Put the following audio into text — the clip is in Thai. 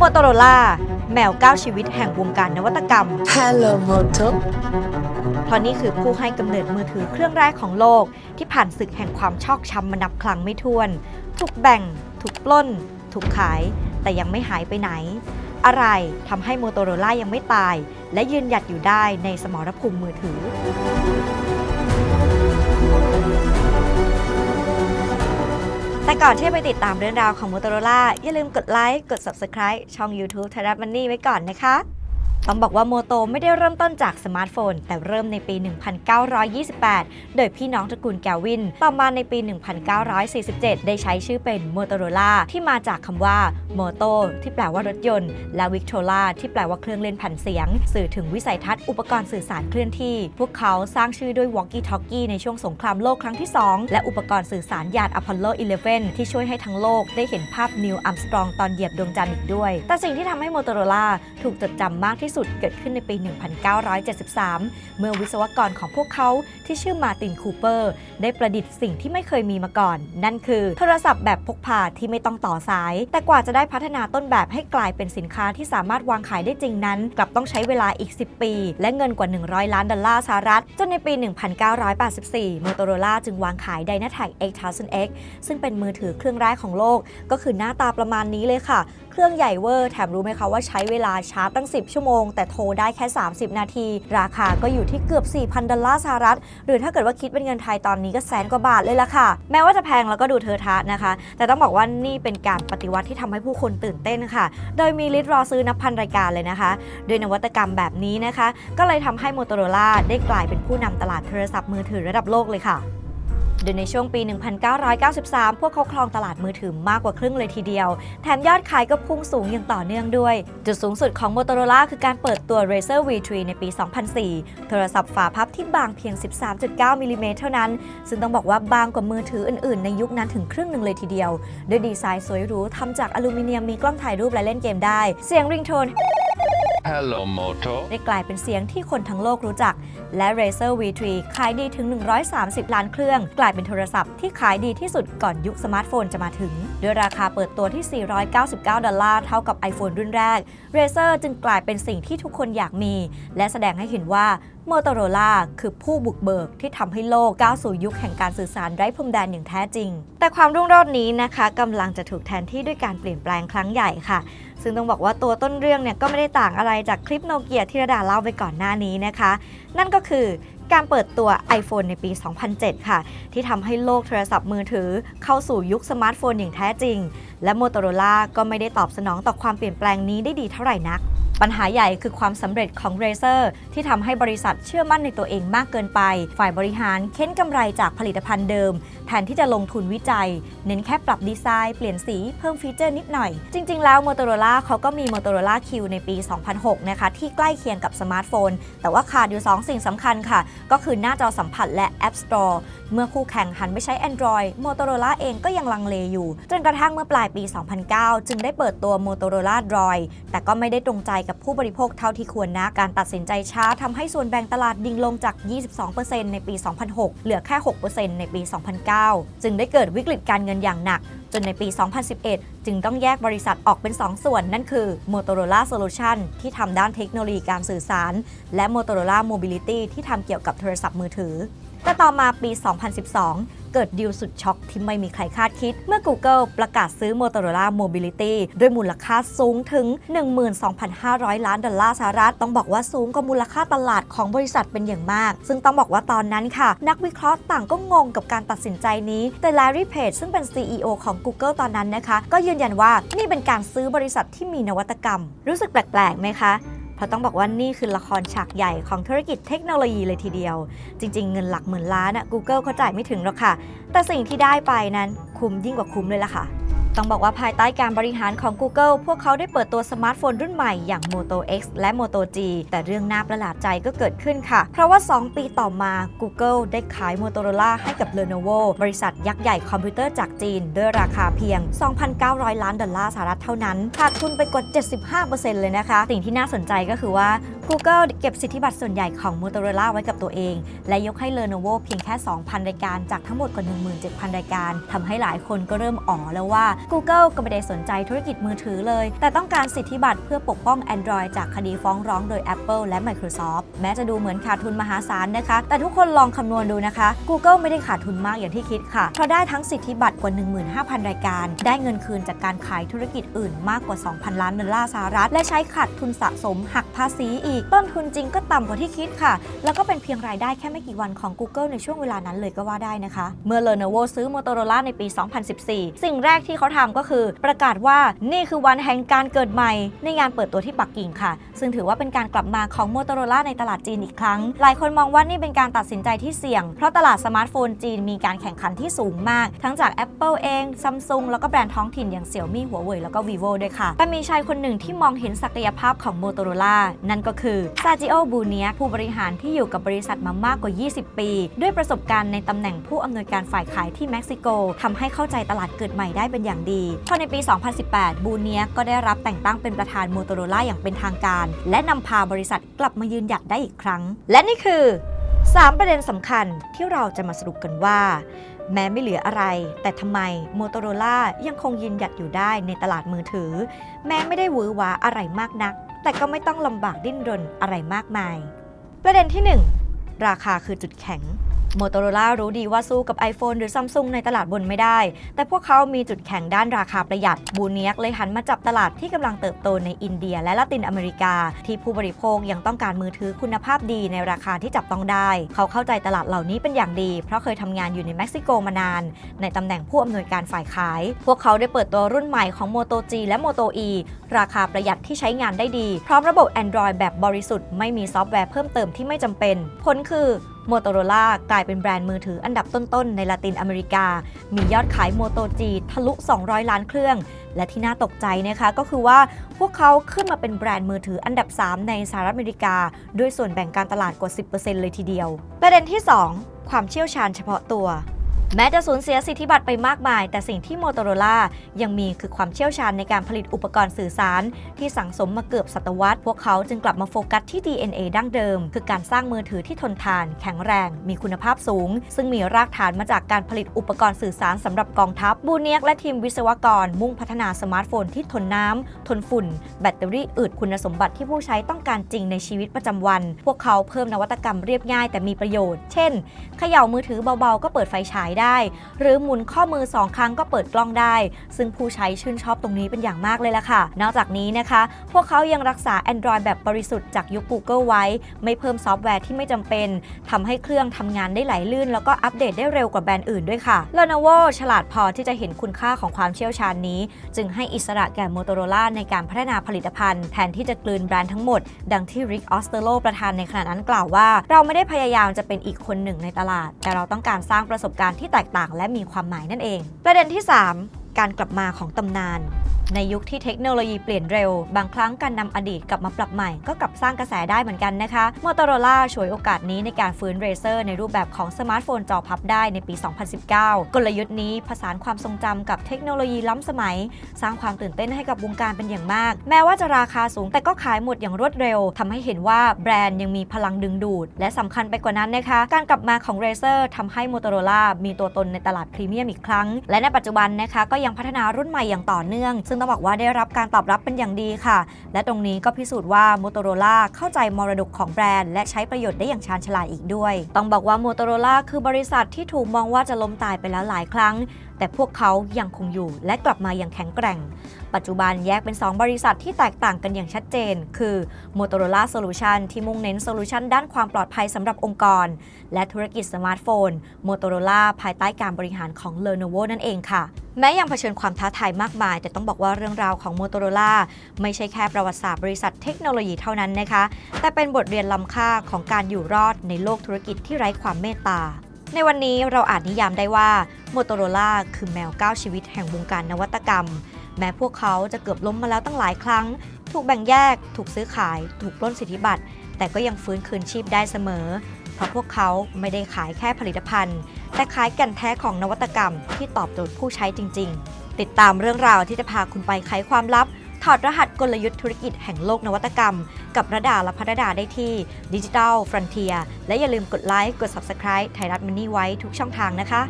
Motorola แมวก้าวชีวิตแห่งวงการนวัตกรรม Hello Moto เพราะนี่คือผู้ให้กำเนิดมือถือเครื่องแรกของโลก ที่ผ่านศึกแห่งความชอกช้ำมานับครั้งไม่ถ้วน ถูกแบ่ง ถูกปล้น ถูกขาย แต่ยังไม่หายไปไหน อะไรทำให้โมโตโรล่ายังไม่ตาย และยืนหยัดอยู่ได้ในสมรภูมิมือถือ แต่ก่อนที่จะไปติดตามเรื่องราวของ Motorola อย่าลืมกดไลค์ กด Subscribe ช่อง YouTube ไทยรัฐมันนี่ไว้ก่อนนะคะ ต้องบอกว่าโมโตไม่ได้เริ่มต้นจากสมาร์ทโฟน แต่เริ่มในปี 1928 โดยพี่น้องตระกูลแกวิน ต่อมาในปี 1947 ได้ใช้ชื่อเป็น Motorola ที่มาจากคำว่า Moto ที่แปลว่ารถยนต์ และ Victrola ที่แปลว่าเครื่องเล่นแผ่นเสียง สื่อถึงวิสัยทัศน์อุปกรณ์สื่อสารเคลื่อนที่ พวกเขาสร้างชื่อด้วย Walkie Talkie ในช่วงสงครามโลกครั้งที่ 2 และอุปกรณ์สื่อสารยาน Apollo 11 ที่ช่วยให้ทั้งโลกได้เห็นภาพนิวอัมสตรองตอนเหยียบดวงจันทร์อีกด้วย แต่สิ่งที่ทำให้ Motorola ถูกจดจำมากที่สุดเกิดขึ้นในปี 1973 เมื่อวิศวกรของพวกเขาที่ชื่อมาตินคูเปอร์ ได้ประดิษฐ์สิ่งที่ไม่เคยมีมาก่อน นั่นคือโทรศัพท์แบบพกพาที่ไม่ต้องต่อสาย แต่กว่าจะได้พัฒนาต้นแบบให้กลายเป็นสินค้าที่สามารถวางขายได้จริงนั้น กลับต้องใช้เวลาอีก 10 ปี และเงินกว่า 100 ล้านดอลลาร์สหรัฐ จนในปี 1984 Motorola จึงวางขาย Dynatec 8000X ซึ่งเป็นมือถือเครื่องแรกของโลก ก็คือหน้าตาประมาณนี้เลยค่ะเครื่องใหญ่เวอร์ แถมรู้ไหมคะว่าใช้เวลาชาร์จตั้ง 10 ชั่วโมง แต่โทรได้แค่ 30 นาที ราคาก็อยู่ที่เกือบ 4,000 ดอลลาร์สหรัฐ หรือถ้าเกิดว่าคิดเป็นเงินไทยตอนนี้ก็แสนกว่าบาทเลยล่ะค่ะ แม้ว่าจะแพงแล้วก็ดูเทอะทะนะคะ แต่ต้องบอกว่านี่เป็นการปฏิวัติที่ทำให้ผู้คนตื่นเต้นค่ะ โดยมีลิตรอซื้อนับพันรายการเลยนะคะด้วยนวัตกรรมแบบนี้นะคะ ก็เลยทำให้ Motorola ได้กลายเป็นผู้นำตลาดโทรศัพท์มือถือระดับโลกเลยค่ะ โดยในช่วงปี 1993 พวกเขาครองตลาดมือถือมากกว่าครึ่งเลยทีเดียว แถมยอดขายก็พุ่งสูงอย่างต่อเนื่องด้วย จุดสูงสุดของ Motorola คือการเปิดตัว Razer V3 ในปี 2004 โทรศัพท์ฝาพับที่บางเพียง 13.9มิลลิเมตรเท่านั้น ซึ่งต้องบอกว่าบางกว่ามือถืออื่นๆ ในยุคนั้นถึงครึ่งหนึ่งเลยทีเดียว ด้วยดีไซน์สวยหรูทำจากอลูมิเนียมมีกล้องถ่ายรูปและเล่นเกมได้ เสียงริงโทน Hello Moto ได้กลายเป็นเสียงที่คนทั้งโลกรู้จัก และ Razer V3 ขายดีถึง 130 ล้านเครื่อง กลายเป็นโทรศัพท์ที่ขายดีที่สุดก่อนยุคสมาร์ทโฟนจะมาถึง ด้วยราคาเปิดตัวที่ 499 ดอลลาร์เท่ากับ iPhone รุ่นแรก Razer จึงกลายเป็นสิ่งที่ทุกคนอยากมี และแสดงให้เห็นว่า Motorola คือผู้บุกเบิกที่ทำให้โลกก้าวสู่ยุคแห่งการสื่อสารไร้พรมแดนอย่างแท้จริง แต่ความรุ่งโรจน์นี้นะคะกำลังจะถูกแทนที่ด้วยการเปลี่ยนแปลงครั้งใหญ่ค่ะ ซึ่งต้องบอกว่าตัวต้นเรื่องเนี่ยก็ไม่ได้ต่างอะไรจากคลิปโนเกียที่ระดาเล่าไปก่อนหน้านี้นะคะ นั่นก็คือ การเปิดตัว iPhone ในปี 2007 ค่ะ ที่ทำให้โลกโทรศัพท์มือถือเข้าสู่ยุคสมาร์ทโฟนอย่างแท้จริง และ Motorola ก็ไม่ได้ตอบสนองต่อความเปลี่ยนแปลงนี้ได้ดีเท่าไหร่นัก ปัญหาใหญ่คือความสำเร็จของ Razer ที่ทำให้บริษัทเชื่อมั่นในตัวเองมากเกินไป ฝ่ายบริหารเค้นกำไรจากผลิตภัณฑ์เดิม แทนที่จะลงทุนวิจัย เน้นแค่ปรับดีไซน์เปลี่ยนสีเพิ่มฟีเจอร์นิดหน่อย จริง ๆ แล้ว Motorola เขาก็มี Motorola Q ในปี 2006 นะคะ ที่ใกล้เคียงกับสมาร์ทโฟน แต่ว่าขาดอยู่ 2 สิ่งสำคัญค่ะ ก็คือหน้าจอสัมผัสและ App Store เมื่อคู่แข่งหันไปใช้ Android Motorola เองก็ยังลังเลอยู่ จนกระทั่งเมื่อปลายปี 2009 จึงได้เปิดตัว Motorola Droid แต่ก็ไม่ได้ตรงใจกับผู้บริโภคเท่าที่ควรนะ การตัดสินใจช้าทำให้ส่วนแบ่งตลาดดิ่งลงจาก 22%ในปี 2006 เหลือแค่ 6%ในปี 2009 จึงได้เกิดวิกฤตการเงินอย่างหนัก จนในปี 2011 จึงต้องแยกบริษัทออกเป็น 2 ส่วน นั่นคือ Motorola Solution ที่ทำด้านเทคโนโลยีการสื่อสาร และ Motorola Mobility ที่ทำเกี่ยวกับโทรศัพท์มือถือ แต่ต่อมาปี 2012 เกิดดีลสุดช็อกที่ไม่มีใครคาดคิด เมื่อ Google ประกาศซื้อ Motorola Mobility ด้วยมูลค่าสูงถึง 12,500 ล้านดอลลาร์สหรัฐ ต้องบอกว่าสูงกว่ามูลค่าตลาดของบริษัทเป็นอย่างมาก ซึ่งต้องบอกว่าตอนนั้นค่ะ นักวิเคราะห์ต่างก็งงกับการตัดสินใจนี้ แต่ Larry Page ซึ่งเป็น CEO ของ Google ตอนนั้นนะคะ ก็ยืนยันว่านี่เป็นการซื้อบริษัทที่มีนวัตกรรม รู้สึกแปลกๆไหมคะ ราะต้องบอกว่านี่คือละครฉากใหญ่ของธุรกิจเทคโนโลยีเลยทีเดียว จริง ๆ เงินหลักหมื่นล้านอะ Google เขาจ่ายไม่ถึงหรอกค่ะ แต่สิ่งที่ได้ไปนั้นคุ้มยิ่งกว่าคุ้มเลยล่ะค่ะ ต้องบอกว่าภายใต้การบริหารของ Google พวกเขาได้เปิดตัวสมาร์ทโฟนรุ่นใหม่อย่าง Moto X และ Moto G แต่เรื่องน่าประหลาดใจก็เกิดขึ้นค่ะ เพราะว่า 2 ปีต่อมา Google ได้ขาย Motorola ให้กับ Lenovo บริษัทยักษ์ใหญ่คอมพิวเตอร์จากจีน ด้วยราคาเพียง 2,900 ล้านดอลลาร์สหรัฐเท่านั้นขาดทุนไปกว่า75%เลยนะคะ สิ่งที่น่าสนใจก็คือว่า Google เก็บสิทธิบัตรส่วนใหญ่ของ Motorola ไว้กับตัวเอง และยกให้ Lenovo เพียงแค่ 2,000 รายการจากทั้งหมดกว่า 17,000 รายการทำให้หลายคนก็เริ่มอ๋อแล้วว่า Google ก็ไม่ได้สนใจธุรกิจมือถือเลย แต่ต้องการสิทธิบัตรเพื่อปกป้อง Android จากคดีฟ้องร้องโดย Apple และ Microsoft แม้จะดูเหมือนขาดทุนมหาศาลนะคะ แต่ทุกคนลองคำนวณดูนะคะ Google ไม่ได้ขาดทุนมากอย่างที่คิดค่ะ เพราะได้ทั้งสิทธิบัตรกว่า 15,000 รายการ ได้เงินคืนจากการขายธุรกิจอื่นมากกว่า 2,000 ล้านดอลลาร์สหรัฐ และใช้ขาดทุนสะสมหักภาษีอีก ต้นทุนจริงก็ต่ำกว่าที่คิดค่ะ แล้วก็เป็นเพียงรายได้แค่ไม่กี่วันของ Google ในช่วงเวลานั้นเลยก็ว่าได้นะคะ เมื่อ Lenovo ซื้อ Motorola ในปี 2014 สิ่งแรกที่เขาทำก็คือ ประกาศว่านี่คือวันแห่งการเกิดใหม่ ในงานเปิดตัวที่ปักกิ่งค่ะ ซึ่งถือว่าเป็นการกลับมาของ Motorola ในตลาดจีนอีกครั้ง หลายคนมองว่านี่เป็นการตัดสินใจที่เสี่ยง เพราะตลาดสมาร์ทโฟนจีนมีการแข่งขันที่สูงมาก ทั้งจาก Apple เอง Samsung แล้วก็แบรนด์ท้องถิ่นอย่าง Xiaomi Huawei แล้วก็ Vivo ด้วยค่ะ แต่มีชายคนหนึ่งที่มองเห็นศักยภาพของ Motorola นั่นก็คือซาจิโอบูเนียผู้บริหารที่อยู่กับบริษัทมามากกว่า 20 ปี ด้วยประสบการณ์ในตำแหน่งผู้อำนวยการฝ่ายขายที่เม็กซิโกทำให้เข้าใจตลาดเกิดใหม่ได้เป็นอย่างดีพอในปี 2018 บูเนียก็ได้รับแต่งตั้งเป็นประธาน Motorola อย่างเป็นทางการ และนำพาบริษัทกลับมายืนหยัดได้อีกครั้ง และนี่คือ 3 ประเด็นสำคัญที่เราจะมาสรุปกันว่า แม้ไม่เหลืออะไร แต่ทำไม Motorola ยังคงยืนหยัดอยู่ได้ในตลาดมือถือ แม้ไม่ได้หวือหวาอะไรมากนัก แต่ก็ไม่ต้องลำบากดิ้นรนอะไรมากมาย ประเด็นที่ 1 ราคาคือจุดแข็ง Motorola รู้ดีว่าสู้กับ iPhone หรือ Samsung ในตลาดบนไม่ได้ แต่พวกเขามีจุดแข็งด้านราคาประหยัด บูเนียกเลยหันมาจับตลาดที่กำลังเติบโตในอินเดียและละตินอเมริกา ที่ผู้บริโภคยังต้องการมือถือคุณภาพดีในราคาที่จับต้องได้ เขาเข้าใจตลาดเหล่านี้เป็นอย่างดี เพราะเคยทำงานอยู่ในเม็กซิโกมานาน ในตำแหน่งผู้อำนวยการฝ่ายขาย พวกเขาได้เปิดตัวรุ่นใหม่ของ Moto G และ Moto E ราคาประหยัดที่ใช้งานได้ดี พร้อมระบบ Android แบบบริสุทธิ์ไม่มีซอฟต์แวร์เพิ่มเติมที่ไม่จำเป็น ผลคือ Motorola กลายเป็นแบรนด์มือถืออันดับต้นๆ ในลาตินอเมริกา มียอดขาย Moto G ทะลุ 200 ล้านเครื่อง และที่น่าตกใจนะคะก็คือว่าพวกเขาขึ้นมาเป็นแบรนด์มือถืออันดับ 3 ในสหรัฐอเมริกา ด้วยส่วนแบ่งการตลาดกว่า 10%เลยทีเดียว ประเด็นที่ 2 ความเชี่ยวชาญเฉพาะตัว แม้จะสูญเสียสิทธิบัตรไปมากมาย แต่สิ่งที่ Motorola ยังมีคือความเชี่ยวชาญในการผลิตอุปกรณ์สื่อสาร ที่สั่งสมมาเกือบศตวรรษ พวกเขาจึงกลับมาโฟกัสที่ DNA ดั้งเดิม คือการสร้างมือถือที่ทนทาน แข็งแรง มีคุณภาพสูง ซึ่งมีรากฐานมาจากการผลิตอุปกรณ์สื่อสารสำหรับกองทัพบูเนียกและทีมวิศวกร มุ่งพัฒนาสมาร์ทโฟนที่ทนน้ำทนฝุ่น แบตเตอรี่อึดคุณสมบัติที่ผู้ใช้ต้องการจริงในชีวิตประจำวัน พวกเขาเพิ่มนวัตกรรมเรียบง่าย แต่มีประโยชน์ เช่นเขย่ามือถือเบาๆก็เปิดไฟฉายได้ หรือหมุนข้อมือ 2 ครั้งก็เปิดกล้องได้ ซึ่งผู้ใช้ชื่นชอบตรงนี้เป็นอย่างมากเลยล่ะค่ะ นอกจากนี้นะคะ พวกเขายังรักษา Android แบบบริสุทธิ์จากยุค Google ไว้ ไม่เพิ่มซอฟต์แวร์ที่ไม่จำเป็นทำให้เครื่องทำงานได้ไหลลื่น แล้วก็อัปเดตได้เร็วกว่าแบรนด์อื่นด้วยค่ะ Lenovo ฉลาดพอที่จะเห็นคุณค่าของความเชี่ยวชาญนี้ จึงให้อิสระแก่ Motorola ในการพัฒนาผลิตภัณฑ์ แทนที่จะกลืนแบรนด์ทั้งหมด ดังที่ริกออสเตโลประธานในขณะนั้นกล่าวว่า เราไม่ได้พยายามจะเป็นอีกคนหนึ่งในตลาด แต่เราต้องการสร้างประสบการณ์ที่แตกต่างและมีความหมายนั่นเอง ประเด็นที่ 3 การกลับมาของตำนาน ในยุคที่เทคโนโลยีเปลี่ยนเร็ว บางครั้งการนำอดีตกลับมาปรับใหม่ก็กลับสร้างกระแสได้เหมือนกันนะคะ Motorola ฉวยโอกาสนี้ในการฟื้น Razer ในรูปแบบของสมาร์ทโฟนจอพับได้ในปี 2019 กลยุทธ์นี้ผสานความทรงจำกับเทคโนโลยีล้ำสมัย สร้างความตื่นเต้นให้กับวงการเป็นอย่างมาก แม้ว่าจะราคาสูงแต่ก็ขายหมดอย่างรวดเร็วทำให้เห็นว่าแบรนด์ยังมีพลังดึงดูด และสำคัญไปกว่านั้นนะคะ การกลับมาของ Razer ทำให้ Motorola มีตัวตนในตลาดพรีเมียมอีกครั้ง และในปัจจุบันนะคะก็ยังพัฒนารุ่นใหม่อย่างต่อเนื่อง ซึ่งต้องบอกว่าได้รับการตอบรับเป็นอย่างดีค่ะ และตรงนี้ก็พิสูจน์ว่า Motorola เข้าใจมรดกของแบรนด์ และใช้ประโยชน์ได้อย่างชาญฉลาดอีกด้วย ต้องบอกว่า Motorola คือบริษัทที่ถูกมองว่าจะล้มตายไปแล้วหลายครั้ง แต่พวกเขายังคงอยู่และกลับมาอย่างแข็งแกร่ง ปัจจุบันแยกเป็น 2 บริษัทที่แตกต่างกันอย่างชัดเจน คือ Motorola Solution ที่มุ่งเน้นโซลูชันด้านความปลอดภัยสำหรับองค์กร และธุรกิจสมาร์ทโฟน Motorola ภายใต้การบริหารของ Lenovo นั่นเองค่ะ แม้ยังเผชิญความท้าทายมากมาย แต่ต้องบอกว่าเรื่องราวของ Motorola ไม่ใช่แค่ประวัติศาสตร์บริษัทเทคโนโลยีเท่านั้นนะคะ แต่เป็นบทเรียนล้ำค่าของการอยู่รอดในโลกธุรกิจที่ไร้ความเมตตา ในวันนี้เราอาจนิยามได้ว่า Motorola คือแมวก้าวชีวิตแห่งวงการนวัตกรรม แม้พวกเขาจะเกือบล้มมาแล้วตั้งหลายครั้ง ถูกแบ่งแยก ถูกซื้อขาย ถูกปล้นสิทธิบัตร แต่ก็ยังฟื้นคืนชีพได้เสมอ เพราะพวกเขาไม่ได้ขายแค่ผลิตภัณฑ์ แต่ขายแก่นแท้ของนวัตกรรมที่ตอบโจทย์ผู้ใช้จริง ๆ ติดตามเรื่องราวที่จะพาคุณไปไขความลับ ถอดรหัสกลยุทธ์ธุรกิจแห่งโลกนวัตกรรม กับระดาและพระดาได้ที่ดิจิ t a ลฟรอนเทียและอย่าลืมกดไลค์กด Subscribe ไทยรัฐมินิไว้ทุกช่องทางนะคะ